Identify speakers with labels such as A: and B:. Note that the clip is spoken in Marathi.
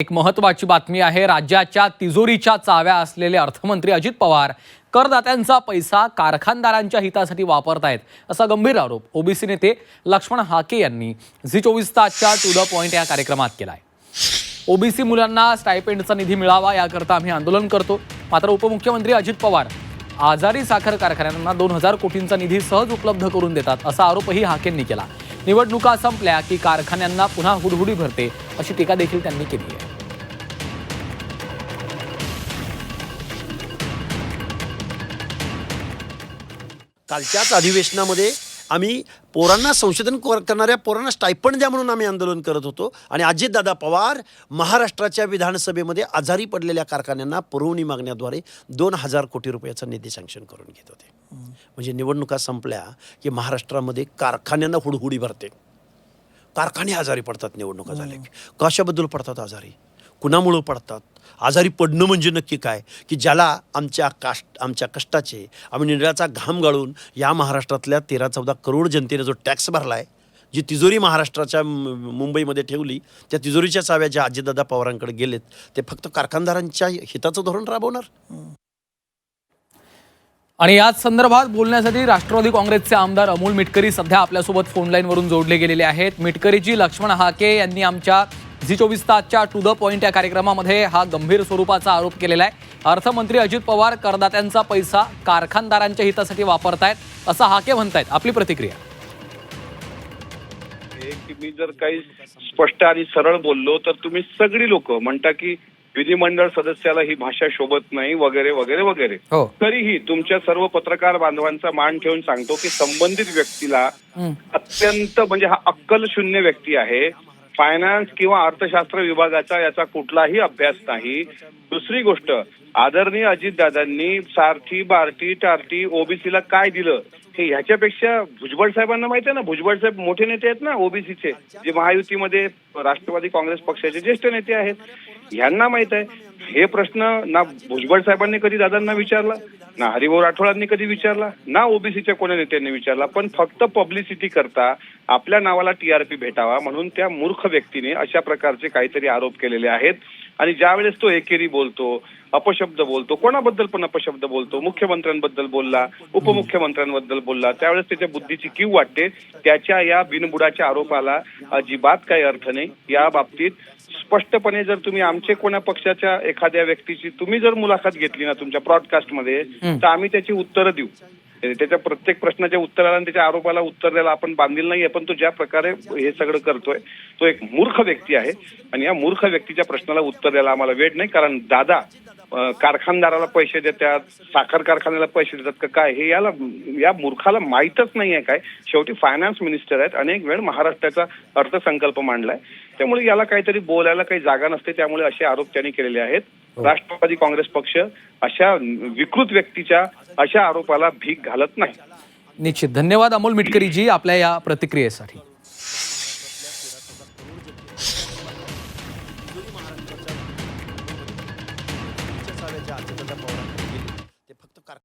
A: एक महत्वाची बातमी आहे राज्याच्या तिजोरीच्या चाव्या असलेले अर्थमंत्री अजित पवार करदात्यांचा पैसा कारखानदारांच्या हितासाठी वापरतायत असा गंभीर आरोप ओबीसी नेते लक्ष्मण हाके यांनी झी चोवीस तासच्या टू द पॉइंट या कार्यक्रमात केला आहे ओबीसी मुलांना स्टायपेंडचा निधी मिळावा याकरता आम्ही आंदोलन करतो. मात्र उपमुख्यमंत्री अजित पवार आजारी साखर कारखान्यांना दोन हजार कोटींचा निधी सहज उपलब्ध करून देतात असा आरोपही हाकेंनी केला. निवडणुका संपल्या की कारखान्यांना पुन्हा हुडहुडी भरते अशी टीका देखील त्यांनी केली आहे.
B: कालच्याच अधिवेशनामध्ये आम्ही पोरांना संशोधन कर- करणाऱ्या पोरांना स्टायपंड द्या म्हणून आम्ही आंदोलन करत होतो. आणि अजितदादा पवार महाराष्ट्राच्या विधानसभेमध्ये आजारी पडलेल्या कारखान्यांना पुरवणी मागण्याद्वारे दोन हजार कोटी रुपयाचा निधी सँक्शन करून घेत होते. म्हणजे निवडणुका संपल्या की महाराष्ट्रामध्ये कारखान्यांना हुडहुडी भरते. कारखाने आजारी पडतात निवडणुका झाल्या की. कशाबद्दल पडतात आजारी? कुणामुळं पडतात? आजारी पडणं म्हणजे नक्की काय? की ज्याला आमच्या काष्ट आमच्या कष्टाचे आम्ही निळ्याचा घाम गाळून या महाराष्ट्रातल्या तेरा चौदा करोड जनतेने जो टॅक्स भरला आहे जी तिजोरी महाराष्ट्राच्या मुंबईमध्ये ठेवली त्या तिजोरीच्या चाव्या ज्या अजितदादा पवारांकडे गेलेत ते फक्त कारखानदारांच्या हिताचं धोरण राबवणार?
A: आणि याच संदर्भात बोलण्यासाठी राष्ट्रवादी काँग्रेसचे आमदार अमोल मिटकरी सध्या आपल्यासोबत फोनलाईनवरून जोडले गेलेले आहेत. मिटकरीजी लक्ष्मण हाके यांनी आमच्या झी चोवीस तासच्या टू द पॉइंट या कार्यक्रमामध्ये हा गंभीर स्वरूपाचा आरोप केलेला आहे. अर्थमंत्री अजित पवार करदात्यांचा पैसा कारखानदारांच्या हितासाठी वापरतायत असं हाके म्हणतायत. आपली प्रतिक्रिया.
C: की मी जर काही स्पष्ट आणि सरळ बोललो तर तुम्ही सगळी लोक म्हणता की विधिमंडळ सदस्याला ही भाषा शोभत नाही वगैरे वगैरे वगैरे.
A: हो.
C: तरीही तुमच्या सर्व पत्रकार बांधवांचा मान ठेवून सांगतो की संबंधित व्यक्तीला अत्यंत म्हणजे हा अक्कल शून्य व्यक्ती आहे. फायनान्स किंवा अर्थशास्त्र विभागाचा याचा कुठलाही अभ्यास नाही. दुसरी गोष्ट आदरणीय अजितदादांनी सारथी बार्टी टारटी ओबीसीला काय दिलं हे ह्याच्यापेक्षा भुजबळ साहेबांना माहिती आहे ना? भुजबळ साहेब मोठे नेते आहेत ना ओबीसीचे जे महायुतीमध्ये राष्ट्रवादी काँग्रेस पक्षाचे ज्येष्ठ नेते आहेत. यांना माहीत आहे. हे प्रश्न ना भुजबळ साहेबांनी कधी दादांना विचारला ना हरिभाऊ राठोडांनी कधी विचारला ना ओबीसीच्या कोण्या नेत्यांनी विचारला पण फक्त पब्लिसिटी करता आपल्या नावाला टीआरपी भेटावा म्हणून त्या मूर्ख व्यक्तीने अशा प्रकारचे काहीतरी आरोप केलेले आहेत. आणि ज्या वेळेस तो एकेरी बोलतो अपशब्द बोलतो कोणाबद्दल पण अपशब्द बोलतो मुख्यमंत्र्यांबद्दल बोलला उपमुख्यमंत्र्यांबद्दल बोलला त्यावेळेस त्याच्या बुद्धीची कीव वाटते त्याच्या या बिनबुडाच्या आरोपाला अजिबात काही अर्थ नाही. या बाबतीत स्पष्टपणे जर तुम्ही आमचे कोणा पक्षाच्या एखाद्या व्यक्तीची तुम्ही जर मुलाखत घेतली ना तुमच्या ब्रॉडकास्टमध्ये तर आम्ही त्याची उत्तरं देऊ. त्याच्या प्रत्येक प्रश्नाच्या उत्तराला आणि त्याच्या आरोपाला उत्तर द्यायला आपण बांधील नाहीये पण तो ज्या प्रकारे हे सगळं करतोय तो एक मूर्ख व्यक्ती आहे. आणि या मूर्ख व्यक्तीच्या प्रश्नाला उत्तर द्यायला आम्हाला वेळ नाही कारण दादा कारखानदाराला पैसे देतात साखर कारखान्याला पैसे देतात का काय? हे याला या मूर्खाला माहीतच नाही आहे काय. शेवटी फायनान्स मिनिस्टर आहेत. अनेक वेळ महाराष्ट्राचा अर्थसंकल्प मांडलाय. त्यामुळे याला काहीतरी बोलायला काही जागा नसते. त्यामुळे असे आरोप त्यांनी केलेले आहेत. राष्ट्रवादी काँग्रेस पक्ष अशा विकृत व्यक्तीच्या अशा आरोपाला भीक घालत नाही.
A: निश्चित. धन्यवाद अमोल मिटकरीजी आपल्या या प्रतिक्रियेसाठी.
B: चाव्या ज्या अजितदादा पवारांकडे गेले. ते फक्त कार